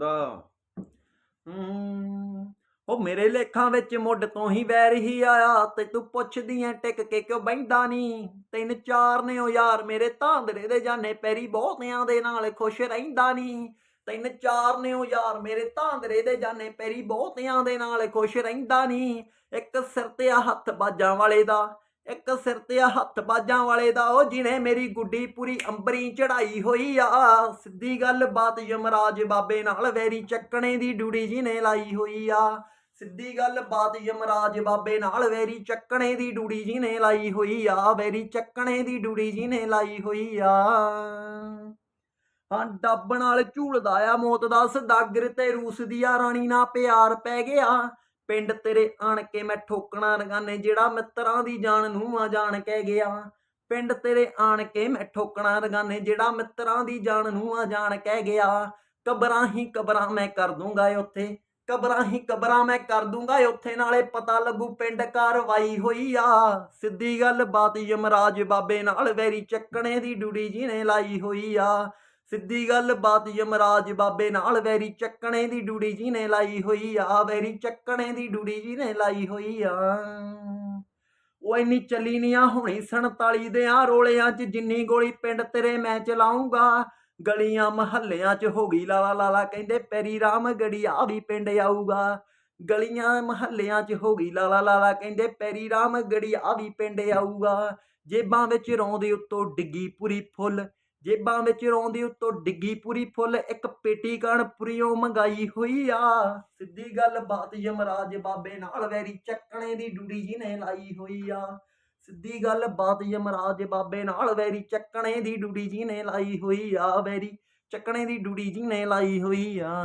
ਦਾ। ਉਹ ਮੇਰੇ ਲੇਖਾਂ ਵਿੱਚ ਮੁੱਢ ਤੋਂ ਹੀ ਵੈਰ ਹੀ ਆਇਆ ਤੇ ਤੂੰ ਪੁੱਛਦੀ ਐ ਟਿਕ ਕੇ ਕਿਉਂ ਬੈਂਦਾ ਨਹੀਂ ਤਿੰਨ ਚਾਰ ਨੇ ਉਹ ਯਾਰ ਮੇਰੇ ਤਾਂਦਰੇ ਦੇ ਜਾਣੇ ਪੈਰੀ ਬਹੁਤਿਆਂ ਦੇ ਨਾਲ ਖੁਸ਼ ਰਹਿੰਦਾ ਨਹੀਂ ਤਿੰਨ ਚਾਰ ਨੇ ਉਹ ਯਾਰ ਮੇਰੇ ਤਾਂਦਰੇ ਦੇ ਜਾਣੇ ਪੈਰੀ ਬਹੁਤਿਆਂ ਦੇ ਨਾਲ ਖੁਸ਼ ਰਹਿੰਦਾ ਨਹੀਂ ਇੱਕ ਸਿਰ ਤੇ ਆ ਹੱਥ ਬਾਜਾਂ ਵਾਲੇ ਦਾ ਇੱਕ ਸਿਰ ਤੇ ਆ ਹੱਥ ਬਾਜਾਂ ਵਾਲੇ ਦਾ, ਉਹ ਜਿਹਨੇ ਮੇਰੀ ਗੁੱਡੀ ਪੂਰੀ ਅੰਬਰੀ ਚੜਾਈ ਹੋਈ ਆ। ਸਿੱਧੀ ਗੱਲ ਬਾਤ ਯਮਰਾਜ ਬਾਬੇ ਨਾਲ, ਵੈਰੀ ਚੱਕਣੇ ਦੀ ਡੂੜੀ ਜਿਹਨੇ ਲਾਈ ਹੋਈ ਆ। ਸਿੱਧੀ ਗੱਲ ਬਾਤ ਯਮਰਾਜ ਬਾਬੇ ਨਾਲ, ਵੈਰੀ ਚੱਕਣੇ ਦੀ ਡੂੜੀ ਜਿਹਨੇ ਲਾਈ ਹੋਈ ਆ। ਵੈਰੀ ਚੱਕਣੇ ਦੀ ਡੂੜੀ ਜਿਹਨੇ ਲਾਈ ਹੋਈ ਆ। ਹਾਂ, ਡੱਬ ਨਾਲ ਝੂਲਦਾ ਆ ਮੌਤ ਦਾ, ਸਦਾਗਰ ਤੇ ਰੂਸ ਦੀ ਆ ਰਾਣੀ ਨਾਲ ਪਿਆਰ ਪੈ ਗਿਆ। ਪਿੰਡ ਤੇਰੇ ਆਣ ਕੇ ਮੈਂ ਠੋਕਣਾ ਰਗਾਨੇ, ਜਿਹੜਾ ਮਿੱਤਰਾਂ ਦੀ ਜਾਨ ਨੂੰ ਆ ਜਾਣ ਕਹਿ ਗਿਆ ਪਿੰਡ ਤੇਰੇ ਆਣ ਕੇ ਮੈਂ ਠੋਕਣਾ ਰਗਾਨੇ, ਜਿਹੜਾ ਮਿੱਤਰਾਂ ਦੀ ਜਾਨ ਨੂੰ ਆ ਜਾਣ ਕਹਿ ਗਿਆ ਕਬਰਾਂ ਹੀ ਕਬਰਾਂ ਮੈਂ ਕਰ ਦੂੰਗਾ ਉੱਥੇ, ਕਬਰਾਂ ਹੀ ਕਬਰਾਂ ਮੈਂ ਕਰ ਦੂੰਗਾ ਉੱਥੇ, ਨਾਲੇ ਪਤਾ ਲੱਗੂ ਪਿੰਡ ਕਾਰਵਾਈ ਹੋਈ ਆ। ਸਿੱਧੀ ਗੱਲ ਬਾਤ ਯਮਰਾਜ ਬਾਬੇ ਨਾਲ ਵੈਰੀ ਚੱਕਣੇ ਦੀ ਡੂੜੀ ਨੇ ਲਾਈ ਹੋਈ ਆ। ਸਿੱਧੀ ਗੱਲ, ਬਾਤ ਯਮਰਾਜ ਬਾਬੇ ਨਾਲ ਵੈਰੀ ਚੱਕਣੇ ਦੀ ਡੂੜੀ ਜੀ ਨੇ ਲਾਈ ਹੋਈ ਆ, ਵੈਰੀ ਚੱਕਣੇ ਦੀ ਡੂੜੀ ਜਿਹਨੇ ਲਾਈ ਹੋਈ ਆ। ਉਹ ਇੰਨੀ ਚੱਲੀ ਨਹੀਂ ਆ ਹੁਣੀ 47 ਦੇ ਆ ਰੋਲਿਆਂ 'ਚ, ਜਿੰਨੀ ਗੋਲੀ ਪਿੰਡ ਤੇਰੇ ਮੈਂ ਚਲਾਉਂਗਾ। ਗਲੀਆਂ ਮਹੱਲਿਆਂ 'ਚ ਹੋ ਗਈ ਲਾਲਾ ਲਾਲਾ ਕਹਿੰਦੇ, ਪੈਰੀ ਰਾਮ ਗੜੀਆ ਵੀ ਪਿੰਡ ਆਊਗਾ। ਗਲੀਆਂ ਮਹੱਲਿਆਂ 'ਚ ਹੋ ਗਈ ਲਾਲਾ ਲਾਲਾ ਕਹਿੰਦੇ, ਪੈਰੀ ਰਾਮ ਗੜੀਆ ਵੀ ਪਿੰਡ ਆਊਗਾ। ਜੇਬਾਂ ਵਿੱਚ ਰੋਂਦੇ ਉੱਤੋਂ ਡਿੱਗੀ ਪੂਰੀ ਫੁੱਲ। ਜੇਬਾਂ ਵਿੱਚ ਰੋਂਦੀ ਉੱਤੋਂ ਡਿੱਗੀ ਪੂਰੀ ਫੁੱਲ, ਇੱਕ ਪੇਟੀ ਕਣ ਪੁਰੀਓ ਮੰਗਾਈ ਹੋਈ ਆ। ਸਿੱਧੀ ਗੱਲ ਬਾਤ ਯਮਰਾਜ ਬਾਬੇ ਨਾਲ, ਵੈਰੀ ਚੱਕਣੇ ਦੀ ਡੂੜੀ ਜੀ ਨੇ ਲਾਈ ਹੋਈ ਆ। ਸਿੱਧੀ ਗੱਲ ਬਾਤ ਯਮਰਾਜ ਬਾਬੇ ਨਾਲ, ਵੈਰੀ ਚੱਕਣੇ ਦੀ ਡੂੜੀ ਜੀ ਨੇ ਲਾਈ ਹੋਈ ਆ। ਵੈਰੀ ਚੱਕਣੇ ਦੀ ਡੂੜੀ ਜੀ ਨੇ ਲਾਈ ਹੋਈ ਆ।